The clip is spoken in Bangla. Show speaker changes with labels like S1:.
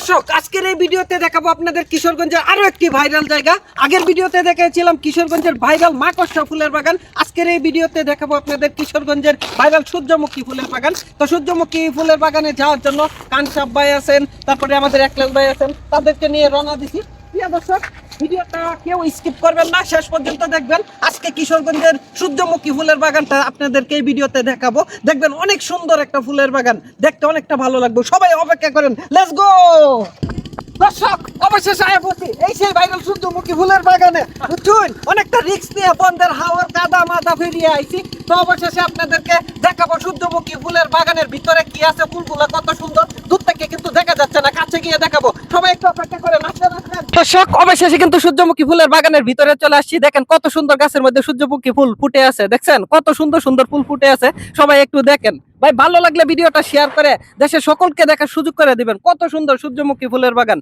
S1: দর্শক, আজকের এই ভিডিওতে দেখাবো আপনাদের কিশোরগঞ্জের আরও একটি ভাইরাল জায়গা। আগের ভিডিওতে দেখেছিলাম কিশোরগঞ্জের ভাইরাল মাকড়সা ফুলের বাগান। আজকের এই ভিডিওতে দেখাবো আপনাদের কিশোরগঞ্জের ভাইরাল সূর্যমুখী ফুলের বাগান। তো সূর্যমুখী ফুলের বাগানে যাওয়ার জন্য কানসাব ভাই আছেন, তারপরে আমাদের একলাল ভাই আছেন, তাদেরকে নিয়ে রওনা দিছি। প্রিয় দর্শক ভিডিওটা কেউ স্কিপ করবেন না, শেষ পর্যন্ত দেখবেন। আজকে কিশোরগঞ্জের সূর্যমুখী ফুলের বাগানটা আপনাদেরকে এই ভিডিওতে দেখাবো। দেখবেন অনেক সুন্দর একটা ফুলের বাগান। দেখতে অনেকটা ভালো লাগবে। সবাই অপেক্ষা করেন। লেটস গো দর্শক, অবশেষে আয়া পড়ছি। এই সেই ভাইরাল সূর্যমুখী ফুলের বাগানে। বুঝছুন? অনেকটা রিস্ক নিয়ে বন্ধের হাওয়ার কাদা মাদা ফিরিয়ে আইছি। তো অবশেষে আপনাদেরকে দেখাবো সূর্যমুখী ফুলের বাগানের ভিতরে কি আছে, ফুলগুলো কত সুন্দর দূর থেকে কিন্তু দেখা যাচ্ছে না কাছে গিয়ে দেখাবো সবাই একটু অপেক্ষা করে আসেন আসেন দর্শক, অবশেষে কিন্তু সূর্যমুখী ফুলের বাগানের ভিতরে চলে আসছি। দেখেন কত সুন্দর গাছের মধ্যে সূর্যমুখী ফুল ফুটে আছে, দেখছেন? কত সুন্দর সুন্দর ফুল ফুটে আছে। সবাই একটু দেখেন। ভাই, ভালো লাগলে ভিডিওটা শেয়ার করে দেশের সকলকে দেখার সুযোগ করে দিবেন। কত সুন্দর সূর্যমুখী ফুলের বাগান।